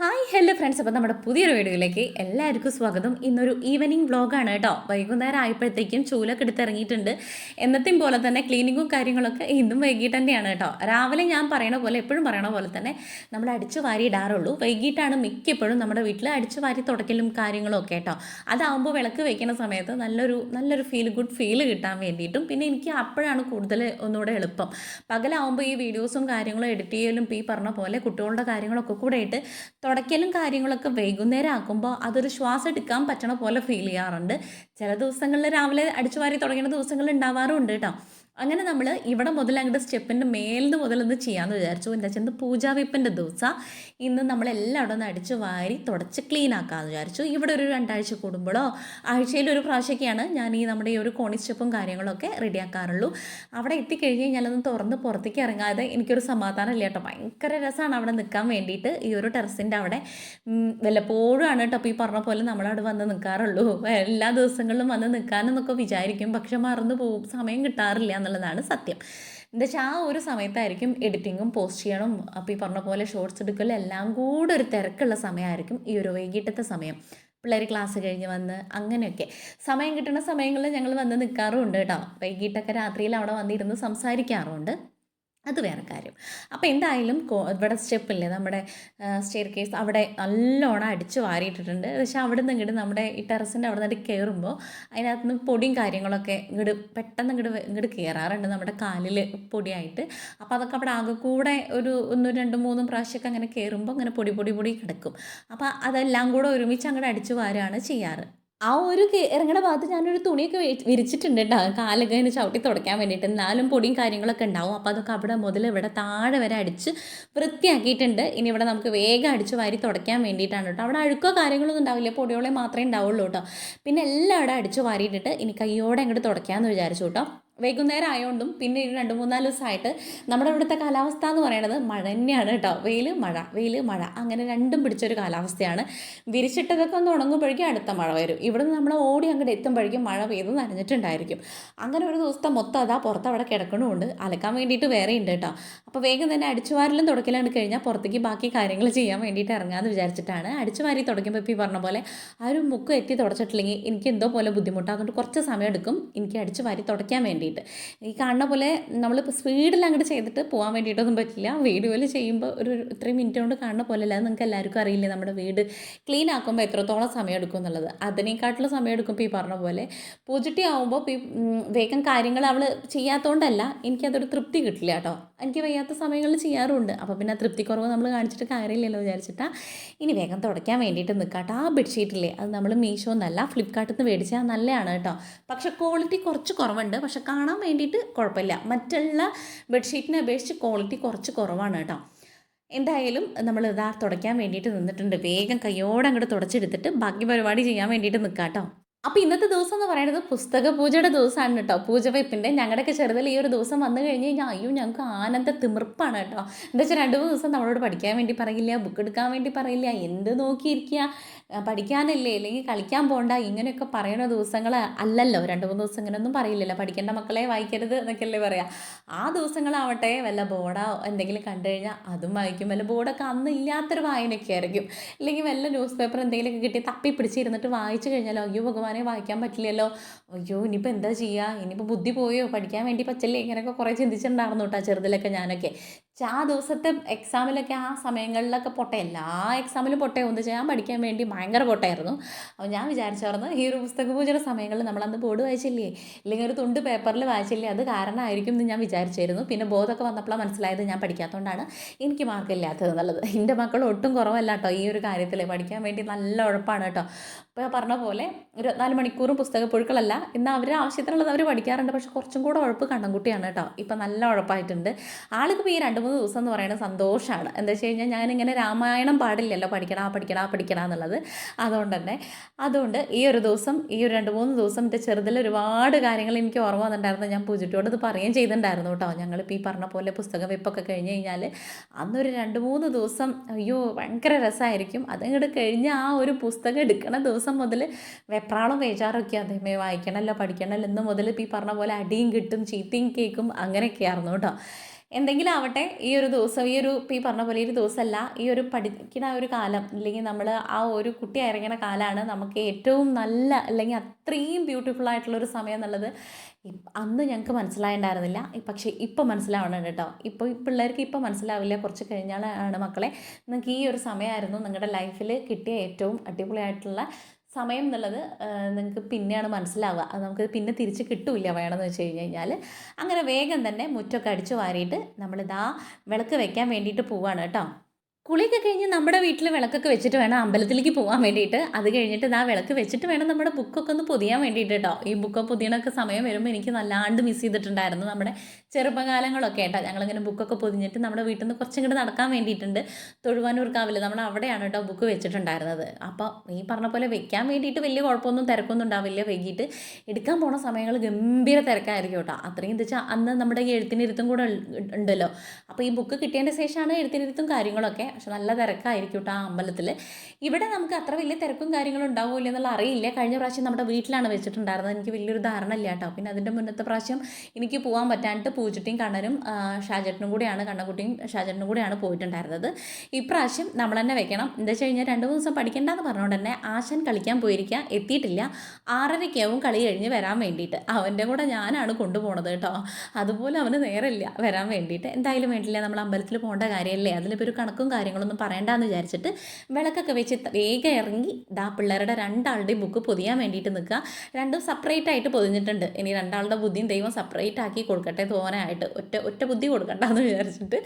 Hi hello friends അപ്പോൾ നമ്മുടെ പുതിയൊരു വീഡിയോയിലേക്ക് എല്ലാവർക്കും സ്വാഗതം. ഇന്നൊരു ഈവനിങ് വ്ളോഗാണ് കേട്ടോ. വൈകുന്നേരം ആയപ്പോഴത്തേക്കും ചൂലൊക്കെ എടുത്തിറങ്ങിയിട്ടുണ്ട്. എന്നത്തെയും പോലെ തന്നെ ക്ലീനിങ്ങും കാര്യങ്ങളൊക്കെ ഇന്നും വൈകിട്ട് തന്നെയാണ് കേട്ടോ. രാവിലെ ഞാൻ പറയണ പോലെ എപ്പോഴും പറയണ പോലെ തന്നെ നമ്മൾ അടിച്ചു വാരി ഇടാറുള്ളൂ. വൈകിട്ടാണ് മിക്കപ്പോഴും നമ്മുടെ വീട്ടിൽ അടിച്ചു വാരി തുടക്കലും കാര്യങ്ങളും ഒക്കെ കേട്ടോ. അതാവുമ്പോൾ വിളക്ക് വയ്ക്കുന്ന സമയത്ത് നല്ലൊരു നല്ലൊരു ഫീൽ ഗുഡ് ഫീൽ കിട്ടാൻ വേണ്ടിയിട്ടും. പിന്നെ എനിക്ക് അപ്പോഴാണ് കൂടുതൽ ഒന്നുകൂടെ എളുപ്പം. പകലാവുമ്പോൾ ഈ വീഡിയോസും കാര്യങ്ങളും എഡിറ്റ് ചെയ്യലും ഈ പറഞ്ഞ പോലെ കുട്ടികളുടെ കാര്യങ്ങളൊക്കെ കൂടെ ആയിട്ട് തുടയ്ക്കലും കാര്യങ്ങളൊക്കെ വൈകുന്നേരം ആക്കുമ്പോൾ അതൊരു ശ്വാസം എടുക്കാൻ പറ്റണ പോലെ ഫീൽ ചെയ്യാറുണ്ട്. ചില ദിവസങ്ങളിൽ രാവിലെ അടിച്ചു വാരി തുടങ്ങുന്ന ദിവസങ്ങൾ ഉണ്ടാവാറുണ്ട് കേട്ടോ. അങ്ങനെ നമ്മൾ ഇവിടെ മുതൽ അങ്ങോട്ട് സ്റ്റെപ്പിന്റെ മേലിന്ന് മുതലൊന്ന് ചെയ്യാമെന്ന് വിചാരിച്ചു. എന്താ വെച്ചാൽ ഇന്ന് പൂജാവെപ്പിന്റെ ദിവസം. ഇന്ന് നമ്മളെല്ലാം ഒന്ന് അടിച്ച് വാരി തുടച്ച് ക്ലീൻ ആക്കാമെന്ന് വിചാരിച്ചു. ഇവിടെ ഒരു രണ്ടാഴ്ച കൂടുമ്പോഴോ ആഴ്ചയിൽ ഒരു പ്രാവശ്യമൊക്കെയാണ് ഞാൻ ഈ നമ്മുടെ ഈ ഒരു കോണി സ്റ്റെപ്പും കാര്യങ്ങളൊക്കെ റെഡിയാക്കാറുള്ളൂ. അവിടെ എത്തിക്കഴിഞ്ഞ് കഴിഞ്ഞാലൊന്ന് തുറന്ന് പുറത്തേക്ക് ഇറങ്ങാതെ എനിക്കൊരു സമാധാനം ഇല്ല കേട്ടോ. ഭയങ്കര രസമാണ് അവിടെ നിൽക്കാൻ വേണ്ടിയിട്ട്. ഈ ഒരു ടെറസിന്റെ അവിടെ വല്ലപ്പോഴും ആണ് കേട്ടോ. ഈ പറഞ്ഞ പോലെ നമ്മളവിടെ വന്ന് നിൽക്കാറുള്ളൂ എല്ലാ ദിവസങ്ങളിലും വന്ന് നിൽക്കാനെന്നൊക്കെ വിചാരിക്കും. പക്ഷെ മറന്നു പോകും. സമയം കിട്ടാറില്ല എന്നുള്ളതാണ് സത്യം. എന്താ വെച്ചാൽ ആ ഒരു സമയത്തായിരിക്കും എഡിറ്റിങ്ങും പോസ്റ്റ് ചെയ്യണം അപ്പോൾ ഈ പറഞ്ഞ പോലെ ഷോർട്സ് എടുക്കലും എല്ലാം കൂടെ ഒരു തിരക്കുള്ള സമയമായിരിക്കും ഈ ഒരു വൈകിട്ടത്തെ സമയം. പിള്ളേർ ക്ലാസ് കഴിഞ്ഞ് വന്ന് അങ്ങനെയൊക്കെ. സമയം കിട്ടുന്ന സമയങ്ങളിൽ ഞങ്ങൾ വന്ന് നിൽക്കാറുമുണ്ട് കേട്ടോ. വൈകിട്ടൊക്കെ രാത്രിയിൽ അവിടെ വന്നിരുന്ന് സംസാരിക്കാറുമുണ്ട് അത് വേറെ കാര്യം. അപ്പോൾ എന്തായാലും ഇവിടെ സ്റ്റെപ്പില്ലേ നമ്മുടെ സ്റ്റെയർ കേസ് അവിടെ നല്ലോണം അടിച്ച് വാരിയിട്ടിട്ടുണ്ട്. പക്ഷേ അവിടെ നിന്ന് ഇങ്ങോട്ട് നമ്മുടെ ഈ ടെറസിന്റെ അവിടെ നിന്ന് കയറുമ്പോൾ അതിനകത്ത് നിന്ന് പൊടിയും കാര്യങ്ങളൊക്കെ ഇങ്ങോട്ട് പെട്ടെന്ന് ഇങ്ങോട്ട് ഇങ്ങോട്ട് കയറാറുണ്ട് നമ്മുടെ കാലിൽ പൊടിയായിട്ട്. അപ്പോൾ അതൊക്കെ അവിടെ ആകെ കൂടെ ഒരു ഒന്നും രണ്ടും മൂന്നും പ്രാവശ്യമൊക്കെ അങ്ങനെ കയറുമ്പോൾ അങ്ങനെ പൊടി പൊടി പൊടി കിടക്കും. അപ്പോൾ അതെല്ലാം കൂടെ ഒരുമിച്ച് അങ്ങോട്ട് അടിച്ച് വാരാണ് ചെയ്യാറ്. ആ ഒരു ഇറങ്ങുന്ന ഭാഗത്ത് ഞാനൊരു തുണിയൊക്കെ വിരിച്ചിട്ടുണ്ട് കേട്ടോ കാലൊക്കെ ഇങ്ങനെ ചവിട്ടി തുടയ്ക്കാൻ വേണ്ടിയിട്ട്. എന്നാലും പൊടിയും കാര്യങ്ങളൊക്കെ ഉണ്ടാവും. അപ്പോൾ അതൊക്കെ അവിടെ മുതൽ ഇവിടെ താഴെ വരെ അടിച്ച് വൃത്തിയാക്കിയിട്ടുണ്ട്. ഇനി ഇവിടെ നമുക്ക് വേഗം അടിച്ച് വാരി തുടയ്ക്കാൻ വേണ്ടിയിട്ടാണ് കേട്ടോ അവിടെ അഴുക്കോ കാര്യങ്ങളൊന്നും ഉണ്ടാവില്ല. പൊടിയോളെ മാത്രമേ ഉണ്ടാവുള്ളൂ കേട്ടോ പിന്നെ എല്ലാം അവിടെ അടിച്ച് വാരിയിട്ടിട്ട് ഇനി കയ്യോടെ അങ്ങോട്ട് തുടയ്ക്കാമെന്ന് വിചാരിച്ചു കേട്ടോ വൈകുന്നേരം ആയതുകൊണ്ടും പിന്നെ ഒരു രണ്ട് മൂന്നാൽ ദിവസമായിട്ട് നമ്മുടെ ഇവിടുത്തെ കാലാവസ്ഥ എന്ന് പറയുന്നത് മഴ തന്നെയാണ് കേട്ടോ. വെയിൽ മഴ വെയിൽ മഴ. അങ്ങനെ രണ്ടും പിടിച്ചൊരു കാലാവസ്ഥയാണ്. വിരിച്ചിട്ടതൊക്കെ ഒന്ന് ഉണങ്ങുമ്പോഴേക്കും അടുത്ത മഴ വരും. ഇവിടുന്ന് നമ്മൾ ഓടി അങ്ങോട്ട് എത്തുമ്പോഴേക്കും മഴ പെയ്ത് നനഞ്ഞിട്ടുണ്ടായിരിക്കും. അങ്ങനെ ഒരു ദിവസത്തെ മൊത്തം അതാ പുറത്ത് അവിടെ കിടക്കണമുണ്ട് അലക്കാൻ വേണ്ടിയിട്ട് വേറെ ഉണ്ട് കേട്ടോ. അപ്പോൾ വേഗം തന്നെ അടിച്ചുവാരലും തുടക്കലാണ് കഴിഞ്ഞാൽ പുറത്തേക്ക് ബാക്കി കാര്യങ്ങൾ ചെയ്യാൻ വേണ്ടിയിട്ട് ഇറങ്ങാമെന്ന് വിചാരിച്ചിട്ടാണ്. അടിച്ചുവാരി തുടയ്ക്കുമ്പോൾ ഇപ്പോൾ ഈ പറഞ്ഞ പോലെ ആ ഒരു മുക്ക് എത്തി തുടച്ചിട്ടില്ലെങ്കിൽ എനിക്ക് എന്തോ പോലെ ബുദ്ധിമുട്ടാകുന്നുണ്ട് കുറച്ച് സമയം എടുക്കും. എനിക്ക് അടിച്ചു വാരി തുടയ്ക്കാൻ വേണ്ടിയിട്ട്. ഈ കാണുന്ന പോലെ നമ്മൾ സ്പീഡിൽ അങ്ങോട്ട് ചെയ്തിട്ട് പോകാൻ വേണ്ടിയിട്ടൊന്നും പറ്റില്ല. വീഡിയോയിൽ ചെയ്യുമ്പോൾ ഒരു ഇത്രയും മിനിറ്റ് കൊണ്ട് കാണുന്ന പോലെ അല്ലാതെ നിങ്ങൾക്ക് എല്ലാവർക്കും അറിയില്ലേ നമ്മുടെ വീട് ക്ലീൻ ആക്കുമ്പോൾ എത്രത്തോളം സമയം എടുക്കും എന്നുള്ളത്. അതിനേക്കാട്ടിലും സമയം എടുക്കും ഇപ്പോൾ ഈ പറഞ്ഞ പോലെ പോസിറ്റീവ് ആകുമ്പോൾ ഈ വേഗം കാര്യങ്ങൾ അവൾ ചെയ്യാത്തതുകൊണ്ടല്ല എനിക്കതൊരു തൃപ്തി കിട്ടില്ല കേട്ടോ. എനിക്ക് വയ്യാത്ത സമയങ്ങളിൽ ചെയ്യാറുണ്ട്. അപ്പോൾ പിന്നെ തൃപ്തി കുറവ് നമ്മൾ കാണിച്ചിട്ട് കാര്യമില്ലല്ലോ വിചാരിച്ചിട്ടാണ് ഇനി വേഗം തുടയ്ക്കാൻ വേണ്ടിയിട്ട് നിൽക്കാട്ടോ ആ ബെഡ്ഷീറ്റില്ലേ അത് നമ്മൾ മീഷോ എന്നല്ല ഫ്ലിപ്കാർട്ടിൽ നിന്ന് മേടിച്ചാൽ നല്ലതാണ് കേട്ടോ. പക്ഷേ ക്വാളിറ്റി കുറച്ച് കുറവുണ്ട്. പക്ഷെ കാണാൻ വേണ്ടിയിട്ട് കുഴപ്പമില്ല. മറ്റുള്ള ബെഡ്ഷീറ്റിനെ അപേക്ഷിച്ച് ക്വാളിറ്റി കുറച്ച് കുറവാണ് കേട്ടോ. എന്തായാലും നമ്മൾ ഇതാ തുടയ്ക്കാൻ വേണ്ടിയിട്ട് നിന്നിട്ടുണ്ട്. വേഗം കയ്യോടെ അങ്ങോട്ട് തുടച്ചെടുത്തിട്ട് ബാക്കി പരിപാടി ചെയ്യാൻ വേണ്ടിയിട്ട് നിൽക്കാം കേട്ടോ. അപ്പോൾ ഇന്നത്തെ ദിവസം എന്ന് പറയുന്നത് പുസ്തക പൂജയുടെ ദിവസമാണ് കേട്ടോ. പൂജ വയ്പ്പിന്റെ ഞങ്ങളുടെയൊക്കെ ചെറുതിൽ ഈ ഒരു ദിവസം വന്നു കഴിഞ്ഞ് കഴിഞ്ഞാൽ അയ്യോ ഞങ്ങൾക്ക് ആനന്ദ തിമിർപ്പാണ് കേട്ടോ. എന്താ വെച്ചാൽ രണ്ട് മൂന്ന് ദിവസം നമ്മളോട് പഠിക്കാൻ വേണ്ടി പറയില്ല ബുക്ക് എടുക്കാൻ വേണ്ടി പറയില്ല എന്ത് നോക്കിയിരിക്കുക പഠിക്കാനല്ലേ? അല്ലെങ്കിൽ കളിക്കാൻ പോകണ്ട ഇങ്ങനെയൊക്കെ പറയുന്ന ദിവസങ്ങൾ അല്ലല്ലോ. രണ്ട് മൂന്ന് ദിവസം ഇങ്ങനെയൊന്നും പറയില്ലല്ലോ. പഠിക്കേണ്ട മക്കളെ വായിക്കരുത് എന്നൊക്കെയല്ലേ പറയുക ആ ദിവസങ്ങളാവട്ടെ വല്ല ബോർഡോ എന്തെങ്കിലും കണ്ടു കഴിഞ്ഞാൽ അതും വായിക്കും. വല്ല ബോർഡൊക്കെ അന്ന് ഇല്ലാത്തൊരു വായനയൊക്കെ ആയിരിക്കും. അല്ലെങ്കിൽ വല്ല ന്യൂസ് പേപ്പർ എന്തെങ്കിലുമൊക്കെ കിട്ടി തപ്പി പിടിച്ചിരുന്നിട്ട് വായിച്ചു കഴിഞ്ഞാലോ അയ്യോ ഭഗവാനെ വായിക്കാൻ പറ്റില്ലല്ലോ. അയ്യോ ഇനിയിപ്പോൾ എന്താ ചെയ്യുക ഇനിയിപ്പോൾ ബുദ്ധി പോയോ? പഠിക്കാൻ വേണ്ടി പച്ചല്ലേ ഇങ്ങനെയൊക്കെ കുറേ ചിന്തിച്ചിട്ടുണ്ടായിരുന്നു കേട്ടോ ചെറുതിലൊക്കെ ഞാനൊക്കെ. പക്ഷെ ആ ദിവസത്തെ എക്സാമിലൊക്കെ ആ സമയങ്ങളിലൊക്കെ പൊട്ട എല്ലാ എക്സാമിലും പൊട്ടേ. ഒന്ന് ഞാൻ പഠിക്കാൻ വേണ്ടി ഭയങ്കര പൊട്ടയായിരുന്നു. അപ്പോൾ ഞാൻ വിചാരിച്ചായിരുന്നു ഈ ഒരു പുസ്തക പൂജയുടെ സമയങ്ങളിൽ നമ്മളന്ന് ബോർഡ് വായിച്ചില്ലേ? ഇല്ലെങ്കിൽ ഒരു തുണ്ട് പേപ്പറിൽ വായിച്ചില്ലേ? അത് കാരണമായിരിക്കും എന്ന് ഞാൻ വിചാരിച്ചായിരുന്നു. പിന്നെ ബോധമൊക്കെ വന്നപ്പോഴാണ് മനസ്സിലായത് ഞാൻ പഠിക്കാത്തതുകൊണ്ടാണ് എനിക്ക് മാർക്കില്ലാത്തത് എന്നുള്ളത്. എന്റെ മക്കൾ ഒട്ടും കുറവല്ല കേട്ടോ ഈ ഒരു കാര്യത്തിൽ പഠിക്കാൻ വേണ്ടി നല്ല ഉഴപ്പാണ് കേട്ടോ. ഇപ്പോൾ പറഞ്ഞ പോലെ ഇരുപത്തിനാല് മണിക്കൂറും പുസ്തക പുഴുക്കളല്ല. എന്നാൽ അവരുടെ ആവശ്യത്തിനുള്ളത് അവർ പഠിക്കാറുണ്ട്. പക്ഷെ കുറച്ചും കൂടെ ഉഴപ്പ് കണ്ണൻകുട്ടിയാണ് കേട്ടോ. ഇപ്പം നല്ല ഉഴപ്പായിട്ടുണ്ട്. ആൾക്ക് ഈ രണ്ട് മൂന്ന് ദിവസം എന്ന് പറയുന്നത് സന്തോഷമാണ് എന്താ വെച്ച് കഴിഞ്ഞാൽ ഞാനിങ്ങനെ രാമായണം പാടില്ലല്ലോ. പഠിക്കണ പഠിക്കണ പഠിക്കണ എന്നുള്ളത്. അതുകൊണ്ട് തന്നെ അതുകൊണ്ട് ഈ ഒരു ദിവസം ഈ ഒരു രണ്ട് മൂന്ന് ദിവസം എന്റെ ചെറുതിൽ ഒരുപാട് കാര്യങ്ങൾ എനിക്ക് ഓർമ്മ വന്നിട്ടുണ്ടായിരുന്നു. ഞാൻ പൂജിറ്റിയോട് ഇത് പറയുകയും ചെയ്തിട്ടുണ്ടായിരുന്നു കേട്ടോ. ഞങ്ങളിപ്പോൾ ഈ പറഞ്ഞ പോലെ പുസ്തക വെപ്പൊക്കെ കഴിഞ്ഞ് കഴിഞ്ഞാൽ അന്നൊരു രണ്ട് മൂന്ന് ദിവസം അയ്യോ ഭയങ്കര രസമായിരിക്കും. അതങ്ങോട്ട് കഴിഞ്ഞ് ആ ഒരു പുസ്തകം എടുക്കണ ദിവസം മുതൽ വെപ്രാളും വേജാറൊക്കെ അതേമേ വായിക്കണമല്ലോ പഠിക്കണമല്ലോ ഇന്ന് മുതൽ ഇപ്പോൾ ഈ പറഞ്ഞ പോലെ അടിയും കിട്ടും ചീത്തയും കേൾക്കും അങ്ങനെയൊക്കെയായിരുന്നു കേട്ടോ. എന്തെങ്കിലും ആവട്ടെ ഈ ഒരു ദിവസം ഈ ഒരു ഈ പറഞ്ഞ പോലെ ഈ ഒരു ദിവസമല്ല ഈ ഒരു പഠിക്കുന്ന ഒരു കാലം അല്ലെങ്കിൽ നമ്മൾ ആ ഒരു കുട്ടി ഇറങ്ങുന്ന കാലമാണ് നമുക്ക് ഏറ്റവും നല്ല അല്ലെങ്കിൽ അത്രയും ബ്യൂട്ടിഫുൾ ആയിട്ടുള്ള ഒരു സമയം എന്നുള്ളത് അന്ന് ഞങ്ങൾക്ക് മനസ്സിലായിട്ടുണ്ടായിരുന്നില്ല പക്ഷേ ഇപ്പം മനസ്സിലാവണം കേട്ടോ. ഇപ്പോൾ ഈ പിള്ളേർക്ക് ഇപ്പം മനസ്സിലാവില്ല. കുറച്ച് കഴിഞ്ഞാലാണ് മക്കളെ നിങ്ങൾക്ക് ഈ ഒരു സമയമായിരുന്നു നിങ്ങളുടെ ലൈഫിൽ കിട്ടിയ ഏറ്റവും അടിപൊളിയായിട്ടുള്ള സമയം എന്നുള്ളത് നിങ്ങൾക്ക് പിന്നെയാണ് മനസ്സിലാവുക. അത് നമുക്ക് പിന്നെ തിരിച്ച് കിട്ടില്ല വേണമെന്ന് വെച്ച് കഴിഞ്ഞ് കഴിഞ്ഞാൽ അങ്ങനെ വേഗം തന്നെ മുറ്റൊക്കെ അടിച്ചു വാരിയിട്ട് നമ്മളിതാ വിളക്ക് വെക്കാൻ വേണ്ടിയിട്ട് പോവാണ് കേട്ടോ. കുളിയൊക്കെ കഴിഞ്ഞ് നമ്മുടെ വീട്ടിൽ വിളക്കൊക്കെ വെച്ചിട്ട് വേണം അമ്പലത്തിലേക്ക് പോകാൻ വേണ്ടിയിട്ട്. അത് കഴിഞ്ഞിട്ട് ആ വിളക്ക് വെച്ചിട്ട് വേണം നമ്മുടെ ബുക്കൊക്കെ ഒന്ന് പൊതിയാൻ വേണ്ടിയിട്ട് കേട്ടോ ഈ ബുക്ക് പൊതിയണൊക്കെ സമയം വരുമ്പോൾ എനിക്ക് നല്ലാണ്ട് മിസ് ചെയ്തിട്ടുണ്ടായിരുന്നു. നമ്മുടെ ചെറുപ്പകാലങ്ങളൊക്കെ കേട്ടോ ഞങ്ങളിങ്ങനെ ബുക്കൊക്കെ പൊതിഞ്ഞിട്ട് നമ്മുടെ വീട്ടിൽ നിന്ന് കുറച്ചും കൂടെ നടക്കാൻ വേണ്ടിയിട്ടുണ്ട്. തൊഴുവാനൂർക്കാവിൽ നമ്മൾ അവിടെയാണ് കേട്ടോ ബുക്ക് വെച്ചിട്ടുണ്ടായിരുന്നത്. അപ്പോൾ ഈ പറഞ്ഞ പോലെ വെക്കാൻ വേണ്ടിയിട്ട് വലിയ കുഴപ്പമൊന്നും തിരക്കൊന്നും ഉണ്ടാവില്ല. വൈകിട്ട് എടുക്കാൻ പോണ സമയങ്ങൾ ഗംഭീര തിരക്കായിരിക്കും കേട്ടോ അത്രയും എന്താ വെച്ചാൽ അന്ന് നമ്മുടെ ഈ എഴുത്തിനിരുത്തും കൂടെ ഉണ്ടല്ലോ. അപ്പോൾ ഈ ബുക്ക് കിട്ടിയതിന്റെ ശേഷമാണ് എഴുത്തിനിരുത്തും കാര്യങ്ങളൊക്കെ. പക്ഷെ നല്ല തിരക്കായിരിക്കും കേട്ടോ ആ അമ്പലത്തിൽ ഇവിടെ നമുക്ക് അത്ര വലിയ തിരക്കും കാര്യങ്ങളും ഉണ്ടാവില്ല എന്നുള്ള അറിയില്ല. കഴിഞ്ഞ പ്രാവശ്യം നമ്മുടെ വീട്ടിലാണ് വെച്ചിട്ടുണ്ടായിരുന്നത്. എനിക്ക് വലിയൊരു ധാരണ ഇല്ല കേട്ടോ. പിന്നെ അതിന്റെ മുന്നത്തെ പ്രാവശ്യം എനിക്ക് പോകാൻ പറ്റാണ്ട് പൂച്ചിട്ടിയും കണ്ണനും ഷാജേട്ടനും കൂടെയാണ് കണ്ണക്കുട്ടിയും ഷാജേട്ടനും കൂടെയാണ് പോയിട്ടുണ്ടായിരുന്നത്. ഇപ്രാവശ്യം നമ്മൾ തന്നെ വെക്കണം. എന്താ വെച്ച് കഴിഞ്ഞാൽ രണ്ട് മൂന്ന് ദിവസം പഠിക്കേണ്ടെന്ന് പറഞ്ഞുകൊണ്ട് തന്നെ ആശൻ കളിക്കാൻ പോയിരിക്കുക എത്തിയിട്ടില്ല. ആറരയ്ക്കാവും കളി കഴിഞ്ഞ് വരാൻ വേണ്ടിയിട്ട്. അവന്റെ കൂടെ ഞാനാണ് കൊണ്ടുപോണത് കേട്ടോ. അതുപോലെ അവന് നേരമില്ല വരാൻ വേണ്ടിയിട്ട്. എന്തായാലും വേണ്ടിയില്ല നമ്മൾ അമ്പലത്തിൽ പോകേണ്ട കാര്യമല്ലേ അതിലിപ്പോൾ ഒരു കണക്കും കാര്യങ്ങളൊന്നും പറയണ്ടെന്ന് വിചാരിച്ചിട്ട് വിളക്കൊക്കെ വെച്ച് വേഗം ഇറങ്ങി ദാ പിള്ളേരുടെ രണ്ടാളുടെയും ബുക്ക് പൊതിയാൻ വേണ്ടിയിട്ട് നിൽക്കുക. രണ്ടും സെപ്പറേറ്റ് ആയിട്ട് പൊതിഞ്ഞിട്ടുണ്ട്. ഇനി രണ്ടാളുടെ ബുദ്ധിയും ദൈവം സെപ്പറേറ്റ് ആക്കി കൊടുക്കട്ടെ തോനായിട്ട്. ഒറ്റ ഒറ്റ ബുദ്ധി കൊടുക്കണ്ട കൊടുക്കണ്ടെന്ന് വിചാരിച്ചിട്ട്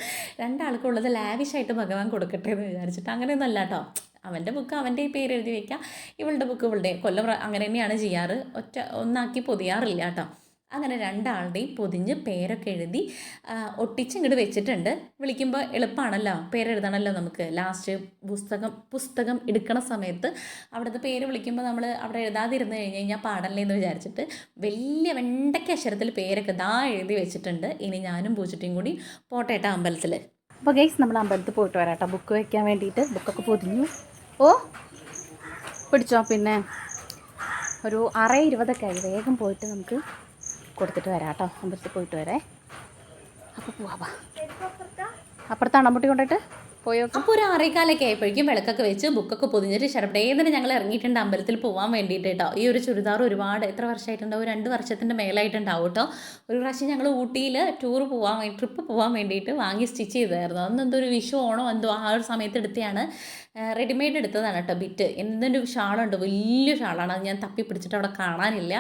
രണ്ടാൾക്കുള്ളത് ലാവിഷായിട്ട് ഭഗവാൻ കൊടുക്കട്ടെ എന്ന് വിചാരിച്ചിട്ട് അങ്ങനെയൊന്നുമല്ല കേട്ടോ. അവന്റെ ബുക്ക് അവന്റെ പേര് എഴുതി വയ്ക്കുക ഇവളുടെ ബുക്ക് ഇവളുടെ കൊല്ലം അങ്ങനെ തന്നെയാണ് ചെയ്യാറ്. ഒറ്റ ഒന്നാക്കി പൊതിയാറില്ല കേട്ടോ. അങ്ങനെ രണ്ടാളുടെയും പൊതിഞ്ഞ് പേരൊക്കെ എഴുതി ഒട്ടിച്ചിങ്ങോട്ട് വെച്ചിട്ടുണ്ട്. വിളിക്കുമ്പോൾ എളുപ്പമാണല്ലോ പേരെഴുതണമല്ലോ നമുക്ക്. ലാസ്റ്റ് പുസ്തകം പുസ്തകം എടുക്കണ സമയത്ത് അവിടുത്തെ പേര് വിളിക്കുമ്പോൾ നമ്മൾ അവിടെ എഴുതാതിരുന്ന് കഴിഞ്ഞ് കഴിഞ്ഞാൽ പാടല്ലേ എന്ന് വിചാരിച്ചിട്ട് വലിയ വെണ്ടയ്ക്ക അക്ഷരത്തിൽ പേരൊക്കെ ദാ എഴുതി വെച്ചിട്ടുണ്ട്. ഇനി ഞാനും പൂച്ചിട്ടിയും കൂടി പോട്ടേട്ട അമ്പലത്തിൽ അപ്പോൾ ഗൈസ് നമ്മൾ അമ്പലത്തിൽ പോയിട്ട് വരാട്ടോ. ബുക്ക് വയ്ക്കാൻ വേണ്ടിയിട്ട് ബുക്കൊക്കെ പൊതിഞ്ഞു. ഓ പിടിച്ചോ? പിന്നെ ഒരു അറേ ഇരുപതൊക്കെ ആയി. വേഗം പോയിട്ട് നമുക്ക് കൊടുത്തിട്ട് വരാം കേട്ടോ. അമ്പലത്തിൽ പോയിട്ട് വരേ. അപ്പോൾ പോവാ അപ്പുറത്താണ് അമ്പട്ടി കൊണ്ടിട്ട് പോയോ അപ്പോൾ ഒരു ആറേക്കാലൊക്കെ ആയപ്പോഴേക്കും വിളക്കൊക്കെ വെച്ച് ബുക്കൊക്കെ പൊതിഞ്ഞിട്ട് ശരപ്പടേതിന് ഞങ്ങൾ ഇറങ്ങിയിട്ടുണ്ട് അമ്പലത്തിൽ പോകാൻ വേണ്ടിയിട്ട് കേട്ടോ ഈ ഒരു ചുരിദാർ ഒരുപാട് എത്ര വർഷമായിട്ടുണ്ടാവും? രണ്ട് വർഷത്തിന്റെ മേലായിട്ടുണ്ടാവും കേട്ടോ ഒരു പ്രാവശ്യം ഞങ്ങൾ ഊട്ടിയിൽ ടൂർ പോകാൻ വേണ്ടി ട്രിപ്പ് പോകാൻ വേണ്ടിയിട്ട് വാങ്ങി സ്റ്റിച്ച് ചെയ്തായിരുന്നു അന്ന് എന്തോ ഒരു വിഷു ഓണോ എന്തോ ആ ഒരു സമയത്ത് എടുത്തെയാണ്. റെഡിമെയ്ഡ് എടുത്തതാണ് കേട്ടോ ബിറ്റ് എന്തൊരു ഷാളുണ്ട്. വലിയ ഷാളാണ്. അത് ഞാൻ തപ്പി പിടിച്ചിട്ട് അവിടെ കാണാനില്ല.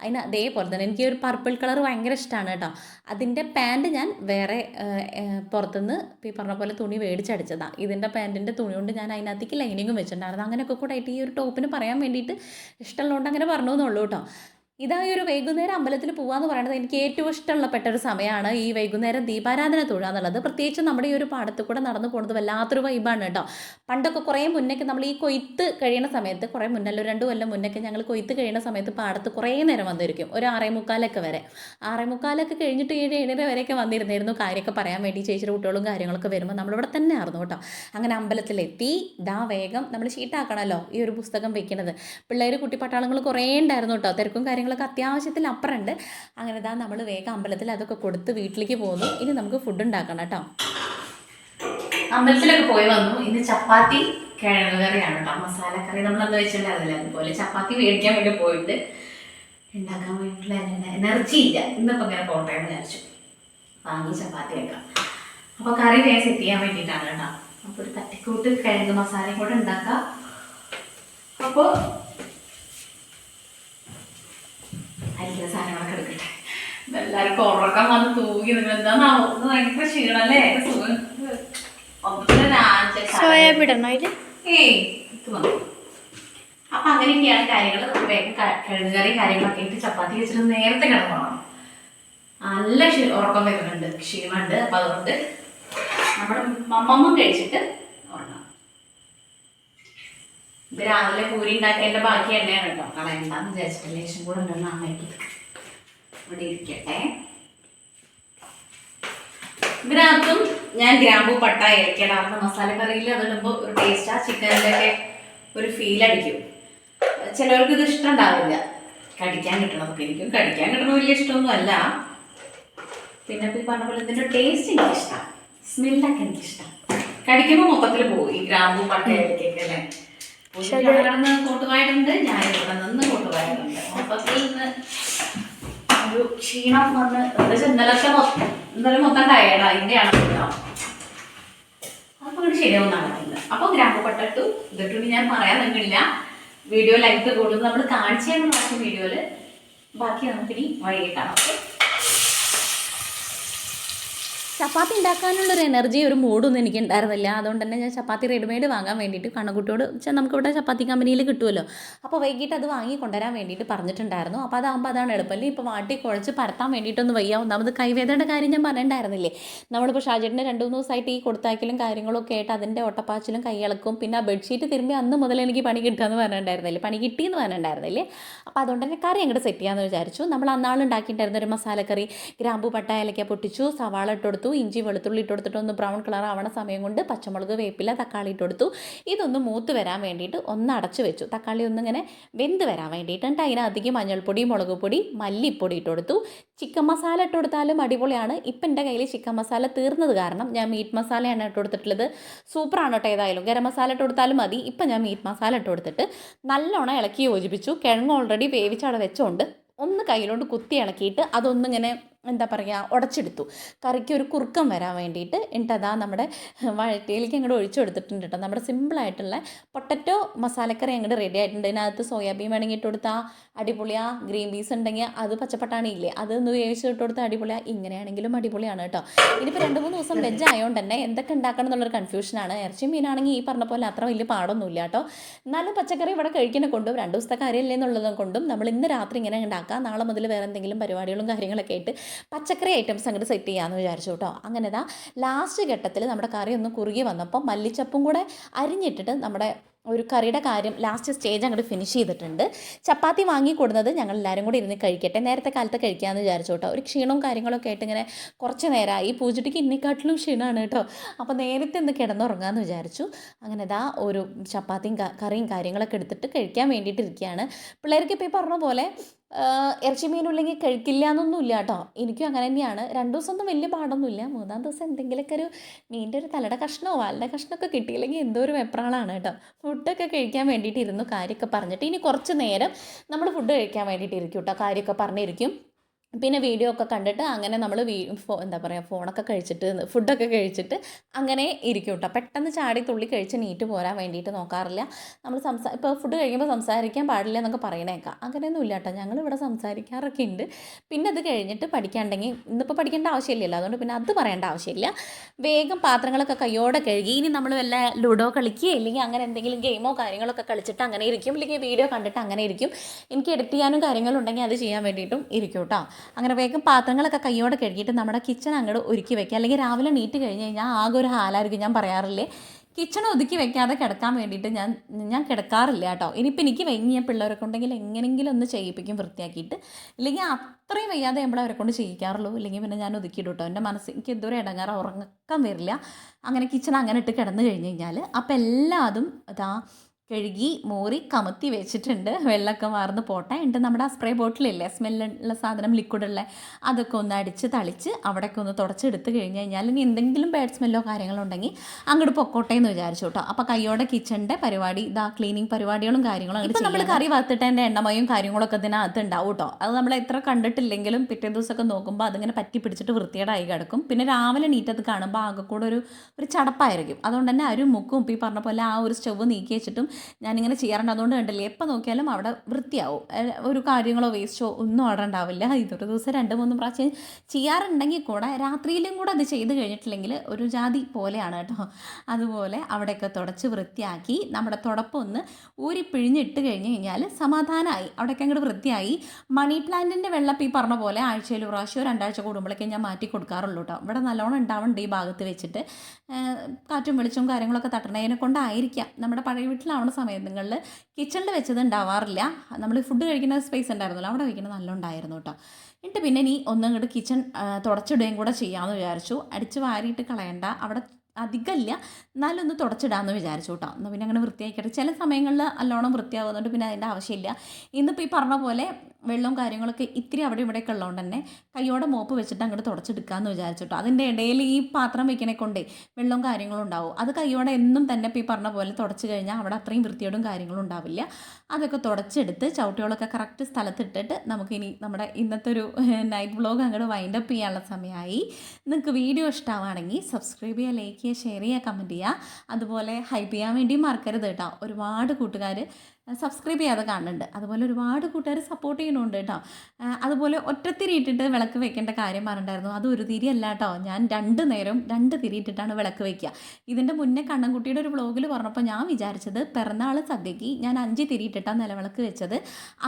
അതിന് അതേപോലെ തന്നെ എനിക്ക് ഒരു പർപ്പിൾ കളർ ഭയങ്കര ഇഷ്ടമാണ് കേട്ടോ അതിന്റെ പാന്റ് ഞാൻ വേറെ പുറത്തുനിന്ന് ഈ പറഞ്ഞ പോലെ തുണി മേടിച്ചടിച്ചതാണ് ഇതിന്റെ പാന്റിന്റെ തുണി കൊണ്ട് ഞാൻ അതിനകത്തേക്ക് ലൈനിങ്ങും വെച്ചിട്ടുണ്ടായിരുന്നു. അങ്ങനെയൊക്കെ കൂടെ ആയിട്ട് ഈ ഒരു ടോപ്പിന് പറയാൻ വേണ്ടിയിട്ട് ഇഷ്ടമുള്ളതുകൊണ്ട് അങ്ങനെ പറഞ്ഞു എന്നുള്ളൂ കേട്ടോ. ഇതാ ഒരു വൈകുന്നേരം അമ്പലത്തിൽ പോകാന്ന് പറയുന്നത് എനിക്ക് ഏറ്റവും ഇഷ്ടമുള്ളപ്പെട്ട ഒരു സമയമാണ് ഈ വൈകുന്നേരം ദീപാരാധന തൊഴുക എന്നുള്ളത്. പ്രത്യേകിച്ച് നമ്മുടെ ഈ ഒരു പാടത്ത് കൂടെ നടന്നു പോകുന്നത് വല്ലാത്തൊരു വൈബാണ് കേട്ടോ പണ്ടൊക്കെ കുറേ മുന്നേക്ക് നമ്മൾ ഈ കൊയ്ത്ത് കഴിയുന്ന സമയത്ത് കുറേ മുന്നല്ല രണ്ട് കൊല്ലം മുന്നൊക്കെ ഞങ്ങൾ കൊയ്ത്ത് കഴിയുന്ന സമയത്ത് പാടത്ത് കുറേ നേരം വന്നിരിക്കും. ഒരു ആറേ മുക്കാലൊക്കെ വരെ. ആറേ മുക്കാലൊക്കെ കഴിഞ്ഞിട്ട് ഏഴ് ഏഴര വരെയൊക്കെ വന്നിരുന്നായിരുന്നു കാര്യമൊക്കെ പറയാൻ വേണ്ടി ചേച്ചിയുടെ കുട്ടികളും കാര്യങ്ങളൊക്കെ വരുമ്പോൾ നമ്മളിവിടെ തന്നെ ആയിരുന്നു കേട്ടോ അങ്ങനെ അമ്പലത്തിലെത്തി. ദാ വേഗം നമ്മൾ ഷീട്ടാക്കണമല്ലോ ഈ ഒരു പുസ്തകം വെക്കുന്നത് പിള്ളേർ കുട്ടി പട്ടാളങ്ങൾ കുറേ ഉണ്ടായിരുന്നു കേട്ടോ തിരക്കും കാര്യങ്ങളൊക്കെ അത്യാവശ്യത്തിൽ അപ്പുറമുണ്ട് അങ്ങനെ ദാ നമ്മൾ വേഗം അമ്പലത്തിൽ അതൊക്കെ കൊടുത്ത് വീട്ടിലേക്ക് പോകുന്നു ഇനി നമുക്ക് ഫുഡ് ഉണ്ടാക്കണം കേട്ടോ. അമ്പലത്തിലൊക്കെ പോയി വന്നു. ഇന്ന് ചപ്പാത്തി കിഴങ്ങ് കറിയാണ് കേട്ടോ. നമ്മൾ അന്ന് വെച്ചിട്ടുണ്ടായിരുന്നില്ല അതുപോലെ ചപ്പാത്തി മേടിക്കാൻ വേണ്ടി പോയിട്ട് ഉണ്ടാക്കാൻ വേണ്ടിയിട്ടുള്ള എനർജി ഇല്ല. ഇന്നിപ്പോൾ ഇങ്ങനെ പോട്ടെ എന്ന് വിചാരിച്ചു. വാങ്ങി ചപ്പാത്തി വെക്കാം. അപ്പോൾ കറി വേഗം സെറ്റ് ചെയ്യാൻ വേണ്ടിയിട്ടാണ് കേട്ടോ. അപ്പോൾ ഒരു തട്ടിക്കൂട്ട് കിഴങ്ങ് മസാല കൂടെ ഉണ്ടാക്കാം. അപ്പോൾ അരിക്കുന്ന സാധനങ്ങളൊക്കെ എടുക്കട്ടെ. എല്ലാവർക്കും ഉറക്കം വന്ന് തൂങ്ങി നിങ്ങൾ എന്താണോ ഒന്ന് ഭയങ്കര ക്ഷീണല്ലേ? സുഖം. ഏയ് അപ്പൊ അങ്ങനെയൊക്കെയാണ് കാര്യങ്ങൾ വേഗം ക- കിഴങ്ങുകറി കാര്യങ്ങളൊക്കെ ഇട്ട് ചപ്പാത്തി വെച്ചിട്ട് നേരത്തെ കിടന്നോളാം. നല്ല ക്ഷീ ഉറക്കം വരുന്നുണ്ട്. ക്ഷീണമുണ്ട്. അപ്പൊ അതുകൊണ്ട് നമ്മുടെ മമ്മമ്മ കഴിച്ചിട്ട് ഇത് രാവിലെ പൂരി ഉണ്ടാക്കേണ്ട ബാക്കി എണ്ണയാണ് കേട്ടോ. കളയണ്ടെന്ന് വിചാരിച്ചിട്ട് ലേശം കൂടെ ഉണ്ടെന്ന് അമ്മയ്ക്ക്. ഇവിടെ ഇരിക്കട്ടെ. ഇതിനകത്തും ഞാൻ ഗ്രാമ്പൂ പട്ട ഏലക്കടാർന്ന മസാല കറിയിൽ അതിടുമ്പോൾ ഒരു ടേസ്റ്റ് ആ ചിക്കനിലൊക്കെ ഒരു ഫീൽ അടിക്കും. ചിലവർക്ക് ഇത് ഇഷ്ടം ഉണ്ടാവില്ല. കടിക്കാൻ കിട്ടണതൊക്കെ എനിക്കും കടിക്കാൻ കിട്ടണ വലിയ ഇഷ്ടമൊന്നും അല്ല. പിന്നെ ഈ പറഞ്ഞ പോലെ ഇതിന്റെ ടേസ്റ്റ് എനിക്ക് ഇഷ്ടമാണ് സ്മെല്ലൊക്കെ എനിക്കിഷ്ടം. കടിക്കുമ്പോ മൊത്തത്തിൽ പോകും ഈ ഗ്രാമ്പും പട്ടയിലേക്കൊക്കെ അല്ലേ? ഞാൻ നിന്ന് കൂട്ടുകാരുണ്ട്. മൊത്തത്തിൽ നിന്ന് ഒരു മൊത്തം അപ്പൊ അപ്പൊ ഗ്രാമപ്പെട്ടു ഞാൻ പറയാൻ നിന്നില്ല വീഡിയോ ലൈക്ക് കൂടുതൽ നമ്മൾ കാണിച്ചു വീഡിയോയിൽ. ബാക്കി നമുക്കിനി വഴിയെ കാണാം. ചപ്പാത്തി ഉണ്ടാക്കാനുള്ളൊരു എനർജി ഒരു മൂഡൊന്നും എനിക്ക് ഉണ്ടായിരുന്നില്ല അതുകൊണ്ട് തന്നെ ഞാൻ ചപ്പാത്തി റെഡിമെയ്ഡ് വാങ്ങാൻ വേണ്ടിയിട്ട് വെച്ചാൽ നമുക്കിവിടെ ചപ്പാത്തി കമ്പനിയിൽ കിട്ടുമല്ലോ അപ്പോൾ വൈകിട്ട് അത് വാങ്ങി കൊണ്ടുവരാൻ വേണ്ടിയിട്ട് പറഞ്ഞിട്ടുണ്ടായിരുന്നു. അപ്പോൾ അതാകുമ്പോൾ അതാണ് എളുപ്പം. അല്ലെങ്കിൽ ഇപ്പോൾ വാട്ടി കുഴച്ച് പരത്താൻ വേണ്ടിയിട്ടൊന്ന് വയ്യ. ഒന്നാമത് കൈവേദയുടെ കാര്യം ഞാൻ പറഞ്ഞിട്ടുണ്ടായിരുന്നില്ലേ? നമ്മളിപ്പോൾ ഷാജേട്ടിന് രണ്ട് മൂന്ന് ദിവസമായിട്ട് ഈ കൊടുത്താക്കലും കാര്യങ്ങളൊക്കെ ആയിട്ട് അതിന്റെ ഒട്ടപ്പാച്ചിലും കൈയിളക്കും. പിന്നെ ആ ബെഡ്ഷീറ്റ് തിരുമ്പി അന്ന് മുതൽ എനിക്ക് പണി കിട്ടുമെന്ന് പറഞ്ഞിട്ടുണ്ടായിരുന്നില്ലേ? പണി കിട്ടിയെന്ന് പറഞ്ഞിട്ടുണ്ടായിരുന്നില്ലേ? അപ്പോൾ അതുകൊണ്ട് തന്നെ കറി അങ്ങോട്ട് സെറ്റ് ചെയ്യാമെന്ന് വിചാരിച്ചു. നമ്മൾ ഉണ്ടാക്കിയിട്ടുണ്ടായിരുന്ന ഒരു മസാലക്കറി ഗ്രാമ്പു പട്ട ഇലക്ക പൊട്ടിച്ചു സവാള ഇട്ട് കൊടുത്തു. ഇഞ്ചി വെളുത്തുള്ളി ഇട്ട് കൊടുത്തിട്ട് ഒന്ന് ബ്രൗൺ കളർ ആവണ സമയം കൊണ്ട് പച്ചമുളക് വേപ്പില തക്കാളി ഇട്ട് കൊടുത്തു. ഇതൊന്ന് മൂത്ത് വരാൻ വേണ്ടിയിട്ട് ഒന്ന് അടച്ചു വെച്ചു. തക്കാളി ഒന്നിങ്ങനെ വെന്ത് വരാൻ വേണ്ടിയിട്ട് എന്നിട്ട് അതിനകത്തേക്ക് മഞ്ഞൾപ്പൊടി മുളക് പൊടി മല്ലിപ്പൊടി ഇട്ട് കൊടുത്തു. ചിക്കൻ മസാല ഇട്ട് കൊടുത്താലും അടിപൊളിയാണ്. ഇപ്പം എന്റെ കയ്യിൽ ചിക്കൻ മസാല തീർന്നത് കാരണം ഞാൻ മീറ്റ് മസാലയാണ് ഇട്ട് കൊടുത്തിട്ടുള്ളത്. സൂപ്പറാണ് കേട്ടോ ഏതായാലും. ഗരം മസാല ഇട്ട് കൊടുത്താലും മതി. ഇപ്പം ഞാൻ മീറ്റ് മസാല ഇട്ട് കൊടുത്തിട്ട് നല്ലോണം ഇളക്കി യോജിപ്പിച്ചു. കിഴങ്ങ് ഓൾറെഡി വേവിച്ചവിടെ വെച്ചോണ്ട് ഒന്ന് കയ്യിലോട്ട് കുത്തി ഇളക്കിയിട്ട് അതൊന്നിങ്ങനെ എന്താ പറയുക ഉടച്ചെടുത്തു. കറിക്ക് ഒരു കുറുക്കം വരാൻ വേണ്ടിയിട്ട് എന്നിട്ട് അതാ നമ്മുടെ വഴറ്റിയിലേക്ക് അങ്ങോട്ട് ഒഴിച്ചു കൊടുത്തിട്ടുണ്ട് കേട്ടോ. നമ്മുടെ സിമ്പിളായിട്ടുള്ള പൊട്ടറ്റോ മസാലക്കറി അങ്ങോട്ട് റെഡി ആയിട്ടുണ്ട്. അതിനകത്ത് സോയാബീൻ വേണമെങ്കിൽ ഇട്ട് കൊടുത്താൽ അടിപൊളിയാ. ഗ്രീൻ പീസ് ഉണ്ടെങ്കിൽ അത് പച്ചപ്പട്ടാണി ഇല്ലേ അതൊന്ന് വേവിച്ച് ഇട്ട് കൊടുത്താൽ അടിപൊളിയാ. ഇങ്ങനെയാണെങ്കിലും അടിപൊളിയാണ് കേട്ടോ. ഇനിയിപ്പോൾ രണ്ട് മൂന്ന് ദിവസം വെജ് ആയതുകൊണ്ട് തന്നെ എന്തൊക്കെ ഉണ്ടാക്കണം എന്നുള്ളൊരു കൺഫ്യൂഷനാണ് ഇറച്ചി മീനാണെങ്കിൽ ഈ പറഞ്ഞ പോലെ അത്ര വലിയ പാടൊന്നുമില്ല കേട്ടോ. എന്നാലും പച്ചക്കറി ഇവിടെ കഴിക്കുന്ന കൊണ്ടും രണ്ട് ദിവസത്തെ കാര്യമില്ലേ എന്നുള്ളത് കൊണ്ടും നമ്മൾ ഇന്ന് രാത്രി ഇങ്ങനെ ഉണ്ടാക്കാം. നാളെ മുതൽ വേറെ എന്തെങ്കിലും പരിപാടികളും കാര്യങ്ങളൊക്കെ ആയിട്ട് പച്ചക്കറി ഐറ്റംസ് അങ്ങോട്ട് സെറ്റ് ചെയ്യാമെന്ന് വിചാരിച്ചു കേട്ടോ അങ്ങനെ ഇതാ ലാസ്റ്റ് ഘട്ടത്തിൽ നമ്മുടെ കറി ഒന്ന് കുറുകി വന്നപ്പോൾ മല്ലിച്ചപ്പും കൂടെ അരിഞ്ഞിട്ടിട്ട് നമ്മുടെ ഒരു കറിയുടെ കാര്യം ലാസ്റ്റ് സ്റ്റേജ് അങ്ങോട്ട് ഫിനിഷ് ചെയ്തിട്ടുണ്ട്. ചപ്പാത്തി വാങ്ങി കൊടുക്കുന്നത് ഞങ്ങൾ എല്ലാവരും കൂടി ഇരുന്ന് കഴിക്കട്ടെ. നേരത്തെ കാലത്ത് കഴിക്കാമെന്ന് വിചാരിച്ചു കേട്ടോ ഒരു ക്ഷീണവും കാര്യങ്ങളൊക്കെ ആയിട്ട് ഇങ്ങനെ കുറച്ച് നേരമായി പൂജയ്ക്ക് ഇന്നെക്കാട്ടിലും ക്ഷീണമാണ് കേട്ടോ അപ്പോൾ നേരത്തെ ഒന്ന് കിടന്നുറങ്ങാമെന്ന് വിചാരിച്ചു. അങ്ങനെ ഇതാ ഒരു ചപ്പാത്തിയും കറിയും കാര്യങ്ങളൊക്കെ എടുത്തിട്ട് കഴിക്കാൻ വേണ്ടിയിട്ട് ഇരിക്കുകയാണ് പിള്ളേർക്ക് ഇപ്പോൾ ഈ പറഞ്ഞ പോലെ ഇറച്ചി മീനുണ്ടെങ്കിൽ കഴിക്കില്ല എന്നൊന്നുമില്ല കേട്ടോ. എനിക്കും അങ്ങനെ തന്നെയാണ്. രണ്ട് ദിവസമൊന്നും വലിയ പാടൊന്നുമില്ല. മൂന്നാം ദിവസം എന്തെങ്കിലുമൊക്കെ ഒരു മീനിന്റെ ഒരു തലയുടെ കഷ്ണമോ വാലിന്റെ കഷ്ണമൊക്കെ കിട്ടിയില്ലെങ്കിൽ എന്തോ ഒരു വെപ്രാളാണ് കേട്ടോ. ഫുഡൊക്കെ കഴിക്കാൻ വേണ്ടിയിട്ടിരുന്നു കാര്യമൊക്കെ പറഞ്ഞിട്ട്. ഇനി കുറച്ച് നേരം നമ്മൾ ഫുഡ് കഴിക്കാൻ വേണ്ടിയിട്ടിരിക്കും കേട്ടോ. കാര്യമൊക്കെ പറഞ്ഞിരിക്കും. പിന്നെ വീഡിയോ ഒക്കെ കണ്ടിട്ട് അങ്ങനെ നമ്മൾ വീ എന്താ പറയുക ഫോണൊക്കെ കഴിച്ചിട്ട് ഫുഡൊക്കെ കഴിച്ചിട്ട് അങ്ങനെ ഇരിക്കും കേട്ടോ പെട്ടെന്ന് ചാടി തുള്ളി കഴിച്ച് നീറ്റ് പോരാൻ വേണ്ടിയിട്ട് നോക്കാറില്ല. നമ്മൾ സംസാ ഇപ്പോൾ ഫുഡ് കഴിക്കുമ്പോൾ സംസാരിക്കാൻ പാടില്ല എന്നൊക്കെ പറയണേക്കാം. അങ്ങനെയൊന്നും ഇല്ല കേട്ടോ ഞങ്ങൾ ഇവിടെ സംസാരിക്കാറൊക്കെ ഉണ്ട് പിന്നെ അത് കഴിഞ്ഞിട്ട് പഠിക്കാണ്ടെങ്കിൽ ഇന്നിപ്പോൾ പഠിക്കേണ്ട ആവശ്യമില്ലല്ലോ അതുകൊണ്ട് പിന്നെ അത് പറയേണ്ട ആവശ്യമില്ല വേഗം പാത്രങ്ങളൊക്കെ കയ്യോടെ കഴുകി ഇനി നമ്മൾ വല്ല ലുഡോ കളിക്കുകയോ അല്ലെങ്കിൽ അങ്ങനെ എന്തെങ്കിലും ഗെയിമോ കാര്യങ്ങളൊക്കെ കളിച്ചിട്ട് അങ്ങനെ ഇരിക്കും. അല്ലെങ്കിൽ വീഡിയോ കണ്ടിട്ട് അങ്ങനെ ഇരിക്കും. എനിക്ക് എഡിറ്റ് ചെയ്യാനും കാര്യങ്ങളുണ്ടെങ്കിൽ അത് ചെയ്യാൻ വേണ്ടിയിട്ടും ഇരിക്കും കേട്ടോ അങ്ങനെ വേഗം പാത്രങ്ങളൊക്കെ കയ്യോടെ കഴുകിയിട്ട് നമ്മുടെ കിച്ചൺ അങ്ങോട്ട് ഒരുക്കി വെക്കുക. അല്ലെങ്കിൽ രാവിലെ നീറ്റ് കഴിഞ്ഞ് കഴിഞ്ഞാൽ ആകെ ഒരു ഹാലായിരിക്കും ഞാൻ പറയാറില്ലേ. കിച്ചൺ ഒതുക്കി വെക്കാതെ കിടക്കാൻ വേണ്ടിയിട്ട് ഞാൻ ഞാൻ കിടക്കാറില്ല കേട്ടോ. ഇനിയിപ്പോൾ എനിക്ക് വൈകിയ പിള്ളേരൊക്കെ ഉണ്ടെങ്കിൽ എങ്ങനെയെങ്കിലും ഒന്ന് ചെയ്യിപ്പിക്കും വൃത്തിയാക്കിയിട്ട്. ഇല്ലെങ്കിൽ അത്രയും വയ്യാതെ നമ്മളെ അവരെ കൊണ്ട് ചെയ്യിക്കാറുള്ളൂ. ഇല്ലെങ്കിൽ പിന്നെ ഞാൻ ഒതുക്കി കേട്ടോ. എന്റെ മനസ്സ് എനിക്ക് ഇതുവരെ ഇടങ്ങാറ ഉറങ്ങാൻ വരില്ല. അങ്ങനെ കിച്ചൺ അങ്ങനെ ഇട്ട് കിടന്നു കഴിഞ്ഞ് കഴിഞ്ഞാൽ അപ്പോൾ എല്ലാതും അതാ കഴുകി മോറി കമത്തി വെച്ചിട്ടുണ്ട്. വെള്ളമൊക്കെ വാർന്ന് പോട്ടെ. എന്നിട്ട് നമ്മുടെ ആ സ്പ്രേ ബോട്ടിലില്ലേ സ്മെല്ലുള്ള സാധനം ലിക്വിഡുള്ള അതൊക്കെ ഒന്ന് അടിച്ച് തളിച്ച് അവിടെയൊക്കെ ഒന്ന് തുടച്ചെടുത്ത് കഴിഞ്ഞ് കഴിഞ്ഞാൽ ഇനി എന്തെങ്കിലും ബാഡ് സ്മെല്ലോ കാര്യങ്ങളോ ഉണ്ടെങ്കിൽ അങ്ങോട്ട് പൊക്കോട്ടെ എന്ന് വിചാരിച്ചു കേട്ടോ. അപ്പോൾ കയ്യോടെ കിച്ചണിന്റെ പരിപാടി ഇതാ ക്ലീനിങ് പരിപാടികളും കാര്യങ്ങളും അങ്ങനെ നമ്മൾ കറി വറുത്തിട്ടതിന്റെ എണ്ണമയും കാര്യങ്ങളൊക്കെ ഇതിനകത്ത് ഉണ്ടാവും കേട്ടോ. അത് നമ്മൾ എത്ര കണ്ടിട്ടില്ലെങ്കിലും പിറ്റേ ദിവസമൊക്കെ നോക്കുമ്പോൾ അതിങ്ങനെ പറ്റി പിടിച്ചിട്ട് വൃത്തികേടായി കിടക്കും. പിന്നെ രാവിലെ നീറ്റത് കാണുമ്പോൾ ആകെ കൂടെ ഒരു ഒരു ചടപ്പായിരിക്കും. അതുകൊണ്ട് തന്നെ ആ ഒരു മുക്കും ഈ പറഞ്ഞ പോലെ ആ ഒരു സ്റ്റവ് നീക്കി വെച്ചിട്ടും ഞാനിങ്ങനെ ചെയ്യാറുണ്ട്. അതുകൊണ്ട് കണ്ടില്ലേ എപ്പോൾ നോക്കിയാലും അവിടെ വൃത്തിയാവും. ഒരു കാര്യങ്ങളോ വേസ്റ്റോ ഒന്നും അവിടെ ഉണ്ടാവില്ല. ഇതൊരു ദിവസം രണ്ട് മൂന്ന് പ്രാവശ്യം ചെയ്യാറുണ്ടെങ്കിൽ കൂടെ രാത്രിയിലും കൂടെ അത് ചെയ്ത് കഴിഞ്ഞിട്ടില്ലെങ്കിൽ ഒരു ജാതി പോലെയാണ് കേട്ടോ. അതുപോലെ അവിടെയൊക്കെ തുടച്ച് വൃത്തിയാക്കി നമ്മുടെ തുടപ്പൊന്ന് ഊരി പിഴിഞ്ഞിട്ട് കഴിഞ്ഞ് കഴിഞ്ഞാൽ സമാധാനമായി. അവിടെയൊക്കെ അങ്ങോട്ട് വൃത്തിയായി. മണി പ്ലാന്റിന്റെ വെള്ളപ്പ് ഈ പറഞ്ഞ പോലെ ആഴ്ചയിൽ ഒരു പ്രാവശ്യമോ രണ്ടാഴ്ച കൂടുമ്പോഴൊക്കെ ഞാൻ മാറ്റി കൊടുക്കാറുള്ളൂ കേട്ടോ. ഇവിടെ നല്ലോണം ഉണ്ടാവുന്നുണ്ട് ഈ ഭാഗത്ത് വെച്ചിട്ട്. കാറ്റും വെളിച്ചവും കാര്യങ്ങളൊക്കെ തട്ടണേനെ കൊണ്ടായിരിക്കാം. നമ്മുടെ പഴയ വീട്ടിലാവണ സമയങ്ങളിൽ കിച്ചണിൽ വെച്ചത് ഉണ്ടാവാറില്ല. നമ്മൾ ഫുഡ് കഴിക്കുന്ന സ്പേസ് ഉണ്ടായിരുന്നല്ലോ അവിടെ വയ്ക്കുന്നത് നല്ല ഉണ്ടായിരുന്നു കേട്ടോ എന്നിട്ട് പിന്നെ നീ ഒന്നും ഇങ്ങോട്ട് കിച്ചൺ തുടച്ചിടുകയും കൂടെ ചെയ്യാമെന്ന് വിചാരിച്ചു. അടിച്ച് വാരിയിട്ട് കളയണ്ട. അവിടെ അധികമില്ല എന്നാലും ഒന്ന് തുടച്ചിടാമെന്ന് വിചാരിച്ചു കേട്ടോ എന്നാൽ പിന്നെ അങ്ങനെ വൃത്തിയാക്കിയിട്ട് ചില സമയങ്ങളിൽ നല്ലോണം വൃത്തിയാകുന്നുണ്ട് പിന്നെ അതിന്റെ ആവശ്യമില്ല. ഇന്നിപ്പോൾ ഈ പറഞ്ഞ പോലെ വെള്ളവും കാര്യങ്ങളൊക്കെ ഇത്തിരി അവിടെ ഇവിടെയൊക്കെ ഉള്ളതുകൊണ്ട് തന്നെ കൈയോടെ മോപ്പ് വെച്ചിട്ട് അങ്ങോട്ട് തുടച്ചെടുക്കാമെന്ന് വിചാരിച്ചു കേട്ടോ അതിന്റെ ഇടയിൽ ഈ പാത്രം വെക്കണേ കൊണ്ടേ വെള്ളവും കാര്യങ്ങളും ഉണ്ടാവും. അത് കൈയോടെ എന്നും തന്നെ ഇപ്പോൾ ഈ പറഞ്ഞ പോലെ തുടച്ച് കഴിഞ്ഞാൽ അവിടെ അത്രയും വൃത്തിയോടും കാര്യങ്ങളും ഉണ്ടാവില്ല. അതൊക്കെ തുടച്ചെടുത്ത് ചവിട്ടികളൊക്കെ കറക്റ്റ് സ്ഥലത്തിട്ടിട്ട് നമുക്കിനി നമ്മുടെ ഇന്നത്തെ ഒരു നൈറ്റ് വ്ളോഗ് അങ്ങോട്ട് വൈൻഡപ്പ് ചെയ്യാനുള്ള സമയമായി. നിങ്ങൾക്ക് വീഡിയോ ഇഷ്ടമാണെങ്കിൽ സബ്സ്ക്രൈബ് ചെയ്യുക ലൈക്ക് ഷെയർ ചെയ്യുക കമന്റ് ചെയ്യുക അതുപോലെ ഹൈപ്പ് ചെയ്യാൻ വേണ്ടി മറക്കരുത് കേട്ടോ. ഒരുപാട് കൂട്ടുകാർ സബ്സ്ക്രൈബ് ചെയ്യാതെ കാണുന്നുണ്ട്. അതുപോലെ ഒരുപാട് കൂട്ടുകാർ സപ്പോർട്ട് ചെയ്യണമുണ്ട് കേട്ടോ. അതുപോലെ ഒറ്റത്തിരി ഇട്ടിട്ട് വിളക്ക് വെക്കേണ്ട കാര്യം പറഞ്ഞിട്ടുണ്ടായിരുന്നു. അത് ഒരു തിരി അല്ല കേട്ടോ. ഞാൻ രണ്ട് നേരം രണ്ട് തിരി ഇട്ടിട്ടാണ് വിളക്ക് വെക്കുക. ഇതിന്റെ മുന്നേ കണ്ണൻകുട്ടിയുടെ ഒരു വ്ളോഗിൽ പറഞ്ഞപ്പോൾ ഞാൻ വിചാരിച്ചത് പിറന്നാൾ സദ്യയ്ക്ക് ഞാൻ അഞ്ച് തിരി ഇട്ടിട്ടാണ് നിലവിളക്ക് വെച്ചത്.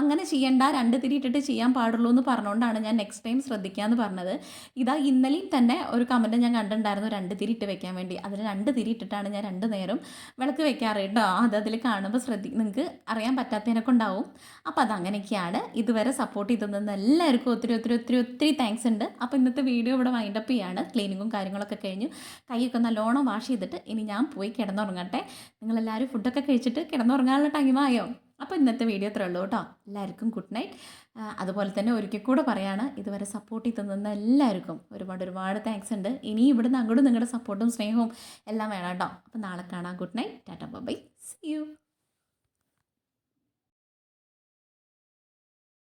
അങ്ങനെ ചെയ്യേണ്ട രണ്ട് തിരി ഇട്ടിട്ട് ചെയ്യാൻ പാടുള്ളൂ എന്ന് പറഞ്ഞുകൊണ്ടാണ് ഞാൻ നെക്സ്റ്റ് ടൈം ശ്രദ്ധിക്കാമെന്ന് പറഞ്ഞത്. ഇതാ ഇന്നലെയും തന്നെ ഒരു കമന്റ് ഞാൻ കണ്ടിട്ടുണ്ടായിരുന്നു രണ്ട് തിരി ഇട്ട് വെക്കാൻ വേണ്ടി. അതിൽ രണ്ട് തിരി ഇട്ടിട്ടാണ് ഞാൻ രണ്ട് നേരം വിളക്ക് വെക്കാറ് കേട്ടോ. അത് അതിൽ കാണുമ്പോൾ ശ്രദ്ധി നിങ്ങൾക്ക് അറിയാൻ പറ്റാത്തതിനൊക്കെ ഉണ്ടാവും അപ്പോൾ അതങ്ങനെയൊക്കെയാണ് ഇതുവരെ സപ്പോർട്ട് ചെയ്തു തന്ന എല്ലാവർക്കും ഒത്തിരി ഒത്തിരി ഒത്തിരി ഒത്തിരി താങ്ക്സ് ഉണ്ട്. അപ്പോൾ ഇന്നത്തെ വീഡിയോ ഇവിടെ വൈൻഡപ്പ് ചെയ്യാണ്. ക്ലീനിങ്ങും കാര്യങ്ങളൊക്കെ കഴിഞ്ഞു. കൈയൊക്കെ നല്ലോണം വാഷ് ചെയ്തിട്ട് ഇനി ഞാൻ പോയി കിടന്നുറങ്ങട്ടെ. നിങ്ങളെല്ലാവരും ഫുഡൊക്കെ കഴിച്ചിട്ട് കിടന്നുറങ്ങാനുള്ള ടൈമായോ അപ്പോൾ ഇന്നത്തെ വീഡിയോ ഇത്രേ ഉള്ളൂ കേട്ടോ. എല്ലാവർക്കും ഗുഡ് നൈറ്റ് അതുപോലെ തന്നെ ഒരിക്കൽ കൂടെ പറയാണ് ഇതുവരെ സപ്പോർട്ട് ചെയ്ത് എല്ലാവർക്കും ഒരുപാട് ഒരുപാട് താങ്ക്സ് ഉണ്ട്. ഇനി ഇവിടുന്ന് അങ്ങോട്ടും നിങ്ങളുടെ സപ്പോർട്ടും സ്നേഹവും എല്ലാം വേണം കേട്ടോ. അപ്പോൾ നാളെ കാണാം. Good night tata by